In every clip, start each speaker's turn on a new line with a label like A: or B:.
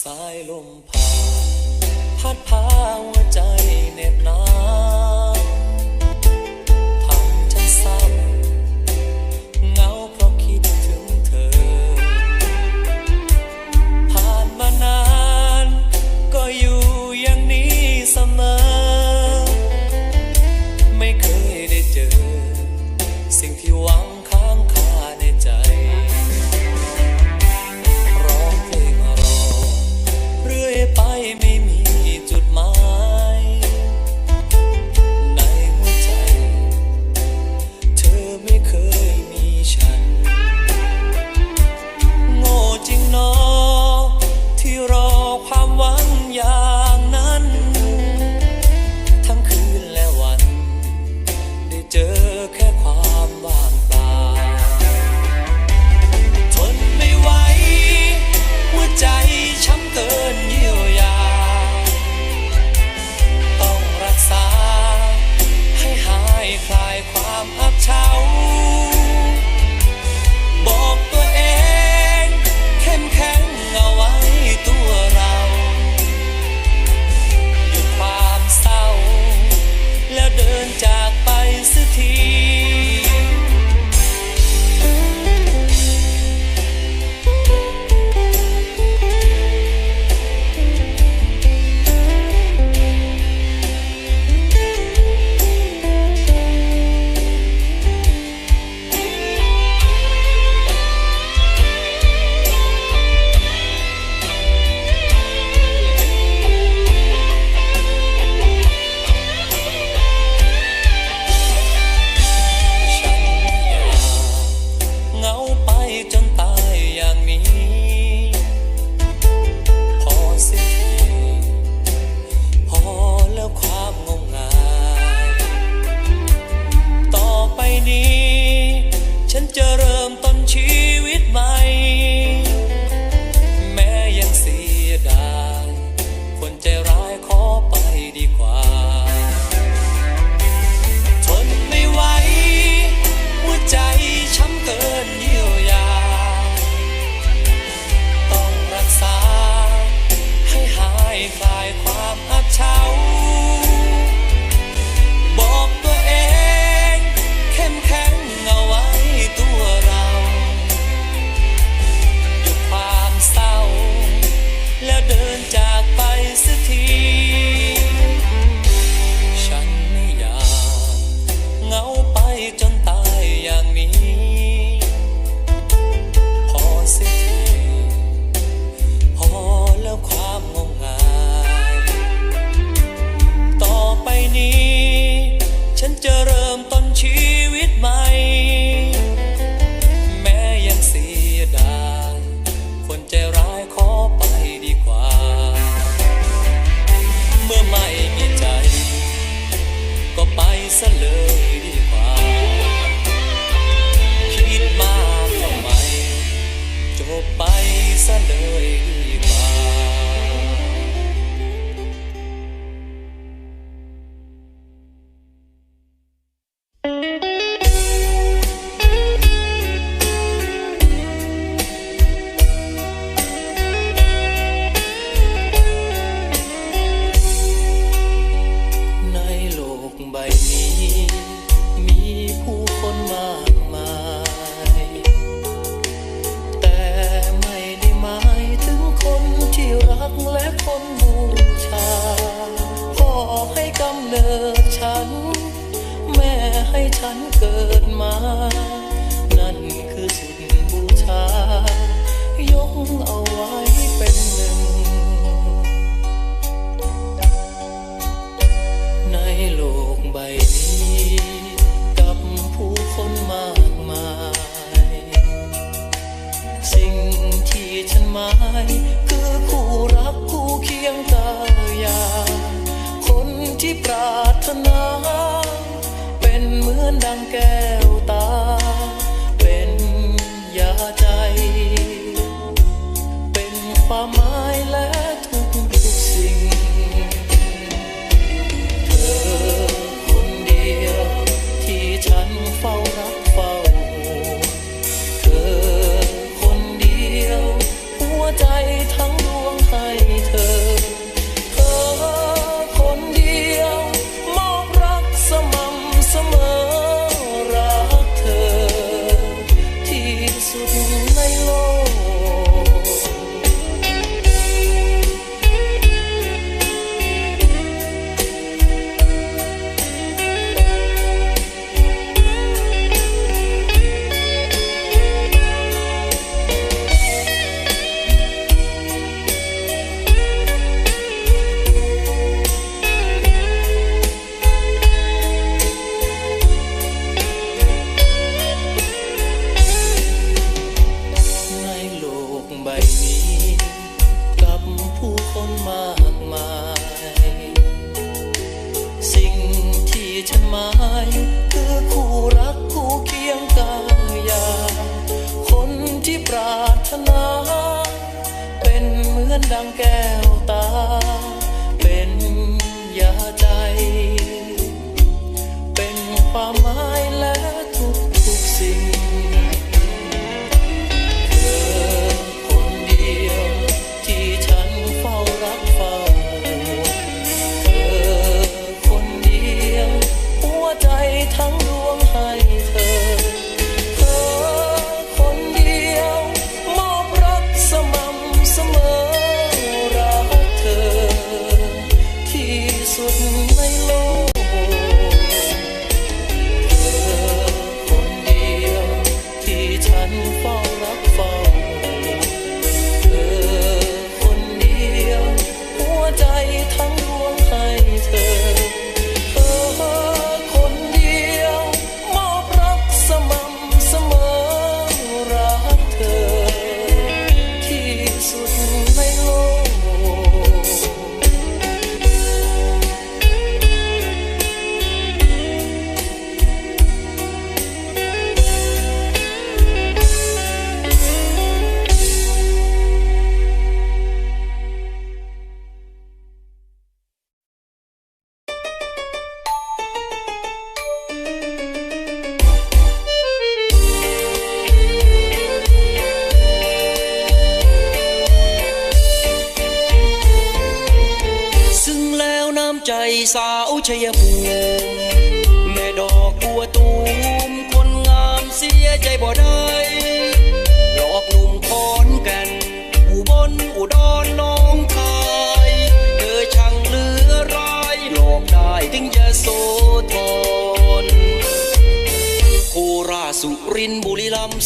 A: สายลมผ่านพัดพาหัวใจเน็บหนาว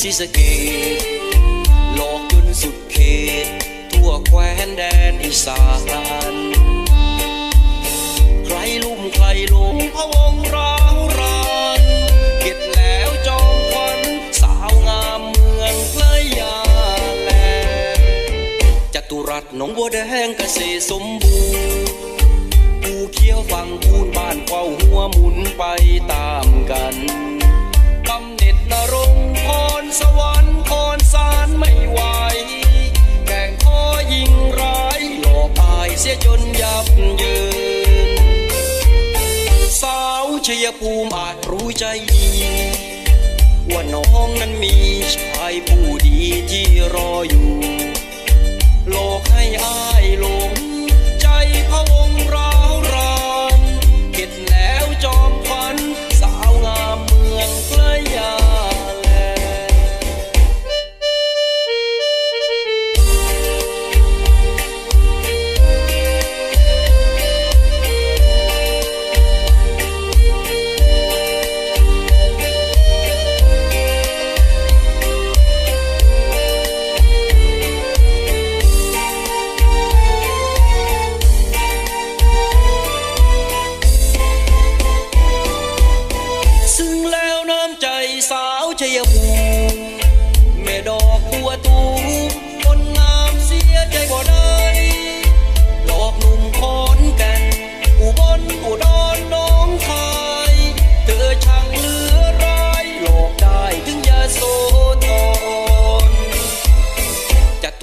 A: ศรีสะเกษหลอกจนสุดเขต ทั่วแคว้นแดนอีสานใครลุ่
B: มใครลงพระวงร้าวรานเก็บแล้วจอมควันสาวงามเมืองพระยาแลจตุรัสหนองบัวแดงเกษตรสมบูรณ์ภูเขียวฝั่งคูนบ้านเฝ้าหัวหมุนไปตามกัน สวรรค์พรสารไม่ไหวแก่งคอยิงร้ายหลอกอายเสียจนยับเยิน สาวชยภูมิอาจรู้ใจดีว่าน้องนั้นมีชายผู้ดีที่รออยู่ โลกให้อ้ายหลง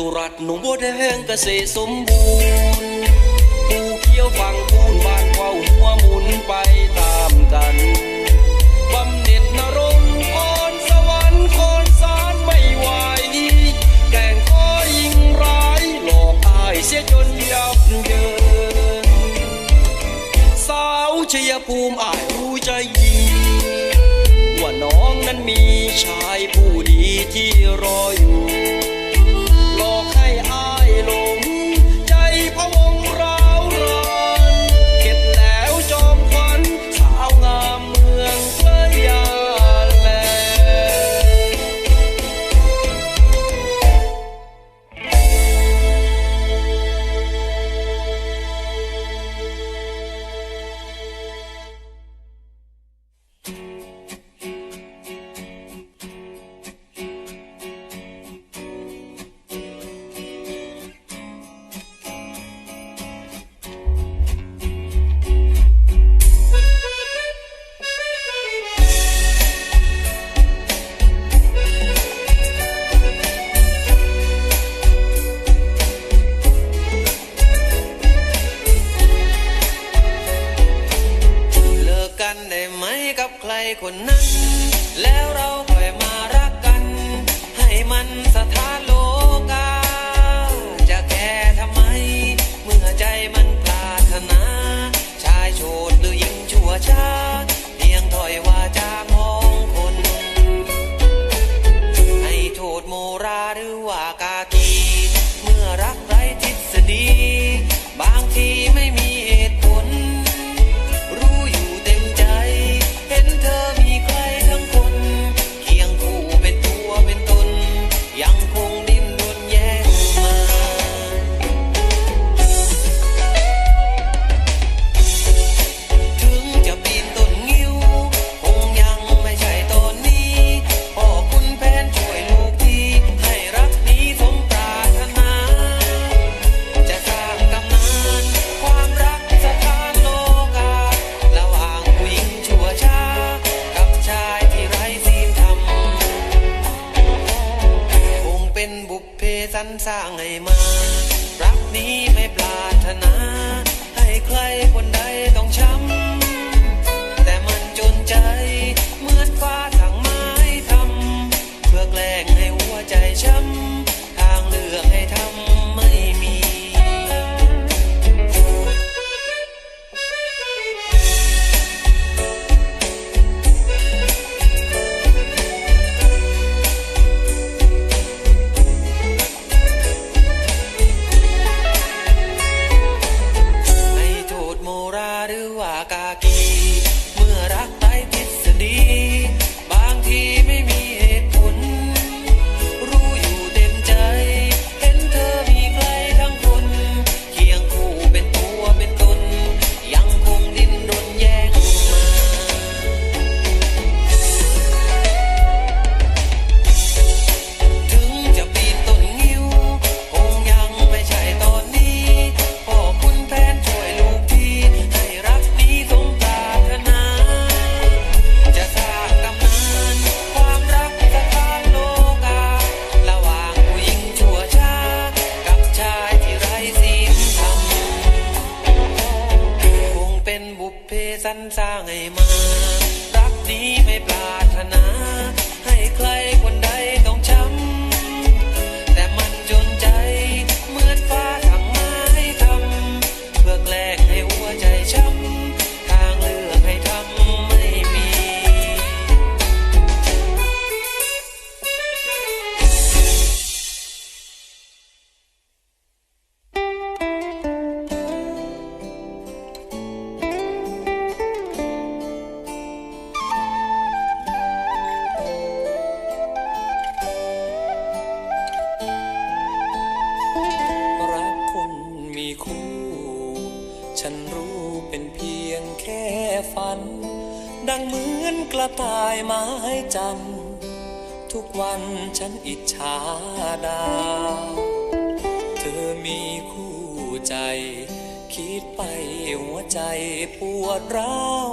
B: ตุรัสหนุ่มบัวแดงเกษตรสมบูรณ์ภูเขียวฝั่งคูนบ้านเฝ้าหัวหมุนไปตามกันบำเหน็จนรงค์พรสวรรค์คอนสารไม่ไหวแก่งคอยิงร้ายหลอกอายเสียจนยับเยินสาวชัยภูมิอายรู้ใจดีว่าน้องนั้นมีชายผู้ดีที่รออย sang ngày mai คิ
A: ดไปหัวใจปวดร้าว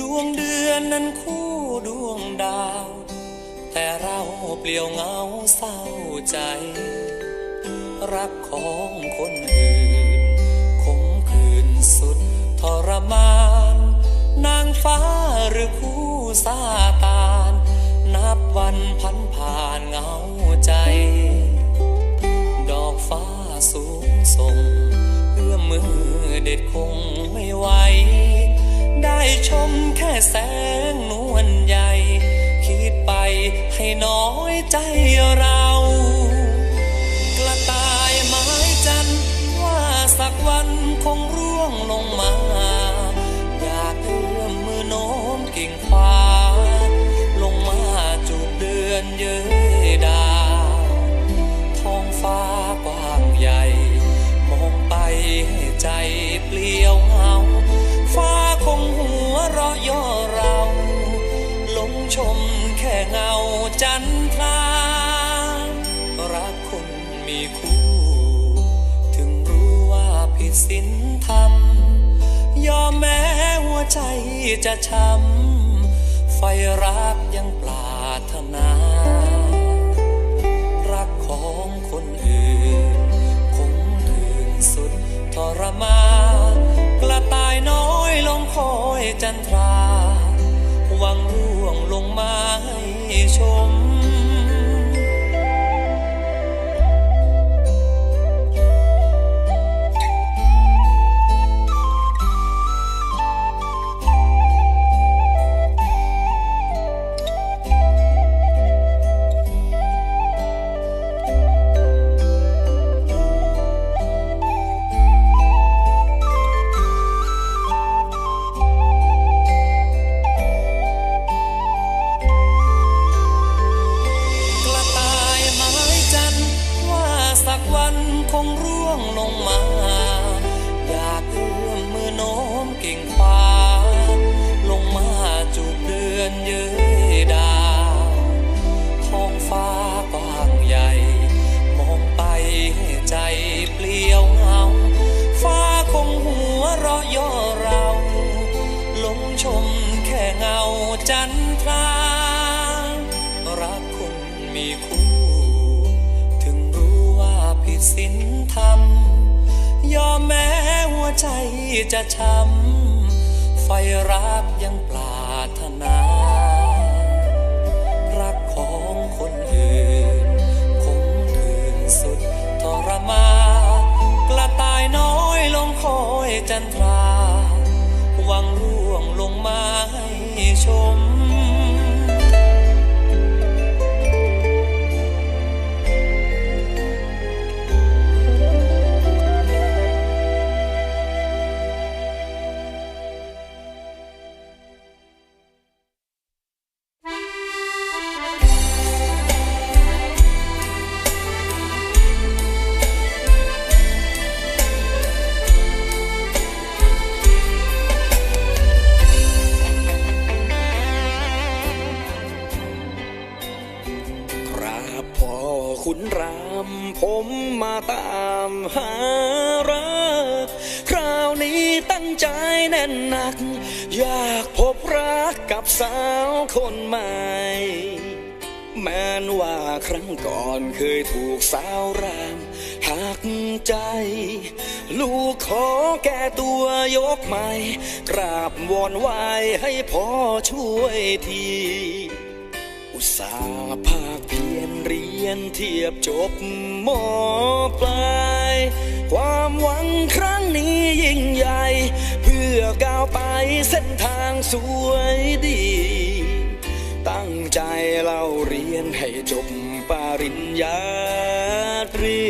A: ดวงเดือนนั้นคู่ดวงดาว แต่เราเปลี่ยวเงาเศร้าใจ รักของคนอื่นคงคืนสุดทรมาน นางฟ้าหรือคู่ซาตาน นับวันพันผ่านเงาใจ ดอกฟ้าสูงส่ง อมือเด็ดคงไม่ไหว ได้ชมแค่แสงนวลใหญ่ คิดไปให้น้อยใจเรา กระต่ายไม้จันว่าสักวันคงร่วงลงมา ใยอมแม้หัวใจจะช้ำไฟรักยังปรารถนา รักของคนอื่นคงถืนสุดทรมากระต่ายน้อยลงคอยจันทรา หวังร่วงลงมาให้ชม
C: กใหม่ กราบวอนไหวให้พ่อช่วยที อุตสาห์ภาคเพียนเรียนเทียบจบมอปลาย ความหวังครั้งนี้ยิ่งใหญ่ เพื่อก้าวไปเส้นทางสวยดี ตั้งใจเล่าเรียนให้จบปริญญาตรี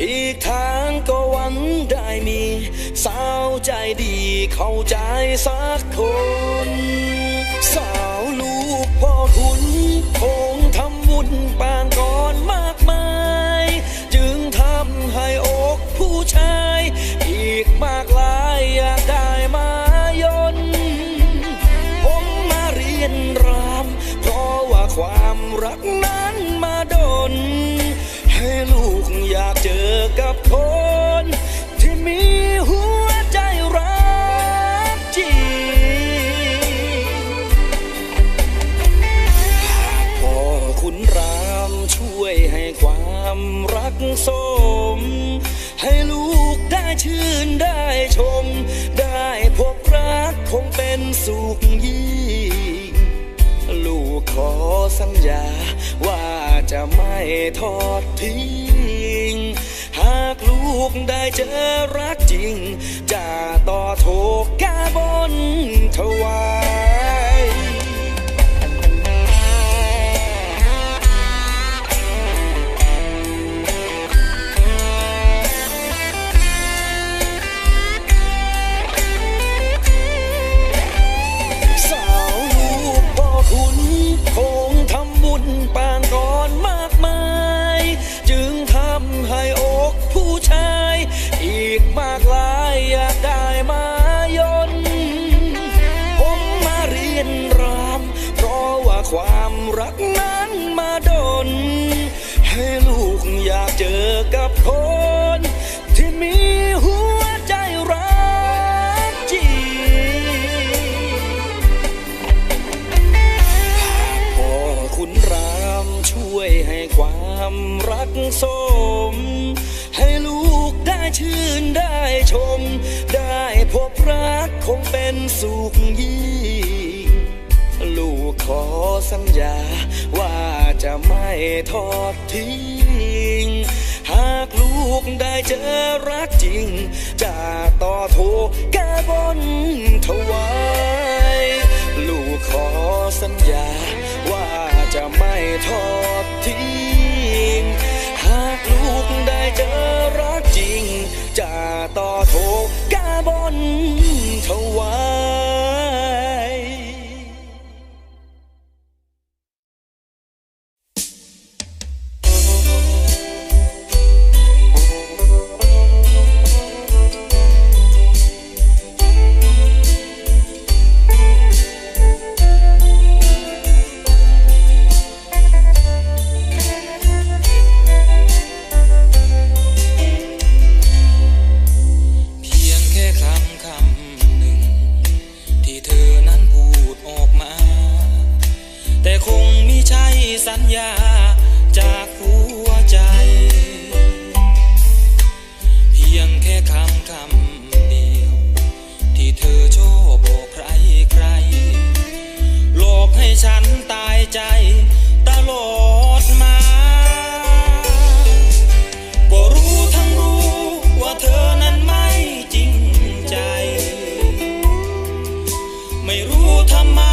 C: อีกทางก็หวังได้มี สาวใจดีเข้าใจสักคน สาวลูกพ่อคุณคงทำบุญปางก่อนมากมาย จึงทำให้อกผู้ชาย อีกมากลายอยากได้มายน ผมมาเรียนรามเพราะว่าความรักนั้นมาดน ให้ลูกอยากเจอกับคน สุขยิ่งลูกขอสัญญา ว่าจะไม่ทอดทิ้ง หากลูกได้เจอรักจริง จะต่อโทกาบนถวา ชม ได้พบรักคงเป็นสุขยิ่งลูกขอสัญญา ว่าจะไม่ทอดทิ้ง หากลูกได้เจอรักจริง จะต่อโทกาบนถวายลูกขอสัญญา ว่าจะไม่ทอดทิ้ง หากลูกได้เจอ จะต่อโทกา
D: บนทวา 我他妈